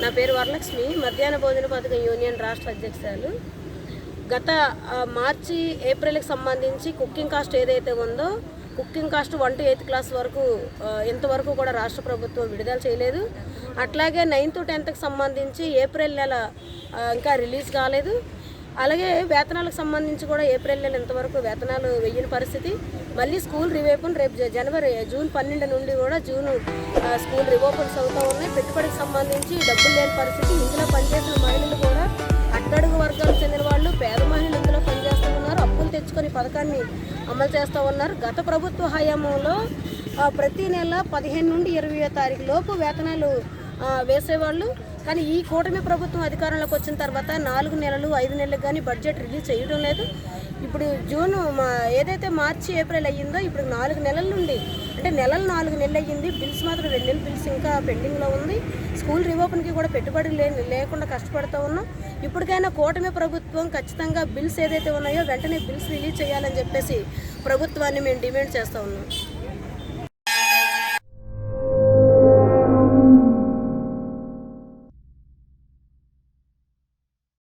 నా పేరు వరలక్ష్మి. మధ్యాహ్న భోజన పథకం యూనియన్ రాష్ట్ర అధ్యక్షురాలు. గత మార్చి ఏప్రిల్కి సంబంధించి కుకింగ్ కాస్ట్ ఏదైతే ఉందో cooking cost one to eighth class వరకు ఇంతవరకు కూడా రాష్ట్ర ప్రభుత్వం విడుదల చేయలేదు. అట్లాగే నైన్త్ టెన్త్కి సంబంధించి ఏప్రిల్ నెల ఇంకా రిలీజ్ కాలేదు. అలాగే వేతనాలకు సంబంధించి కూడా ఏప్రిల్ నెల ఇంతవరకు వేతనాలు వెయ్యని పరిస్థితి. మళ్ళీ స్కూల్ రివేపన్ రేపు జనవరి జూన్ పన్నెండు నుండి కూడా జూన్ స్కూల్ రివోపన్స్ అవుతూ ఉన్నాయి. పెట్టుబడికి సంబంధించి డబ్బులు లేని పరిస్థితి. ఇందులో పనిచేసిన మహిళలు కూడా అట్టడుగు వర్గాలకు చెందిన వాళ్ళు పేద మహిళలు ఇందులో పనిచేస్తూ ఉన్నారు అప్పులు తెచ్చుకొని పథకాన్ని అమలు చేస్తూ ఉన్నారు. గత ప్రభుత్వ హయాంలో ప్రతి నెల పదిహేను నుండి ఇరవై తారీఖు లోపు వేతనాలు వేసేవాళ్ళు. కానీ ఈ కూటమి ప్రభుత్వం అధికారంలోకి వచ్చిన తర్వాత నాలుగు నెలలు ఐదు నెలలకు కానీ బడ్జెట్ రిలీజ్ చేయడం లేదు. ఇప్పుడు జూన్ మా ఏదైతే మార్చి ఏప్రిల్ అయ్యిందో ఇప్పుడు నాలుగు నెలల నుండి అంటే నెలలు నాలుగు నెలలు అయ్యింది. బిల్స్ మాత్రం రెండు నెలల బిల్స్ ఇంకా పెండింగ్లో ఉంది. స్కూల్ రీఓపెన్కి కూడా పెట్టుబడి లే లేకుండా కష్టపడుతూ ఉన్నాం. ఇప్పటికైనా కూటమి ప్రభుత్వం ఖచ్చితంగా బిల్స్ ఏదైతే ఉన్నాయో వెంటనే బిల్స్ రిలీజ్ చేయాలని చెప్పేసి ప్రభుత్వాన్ని మేము డిమాండ్ చేస్తూ ఉన్నాం.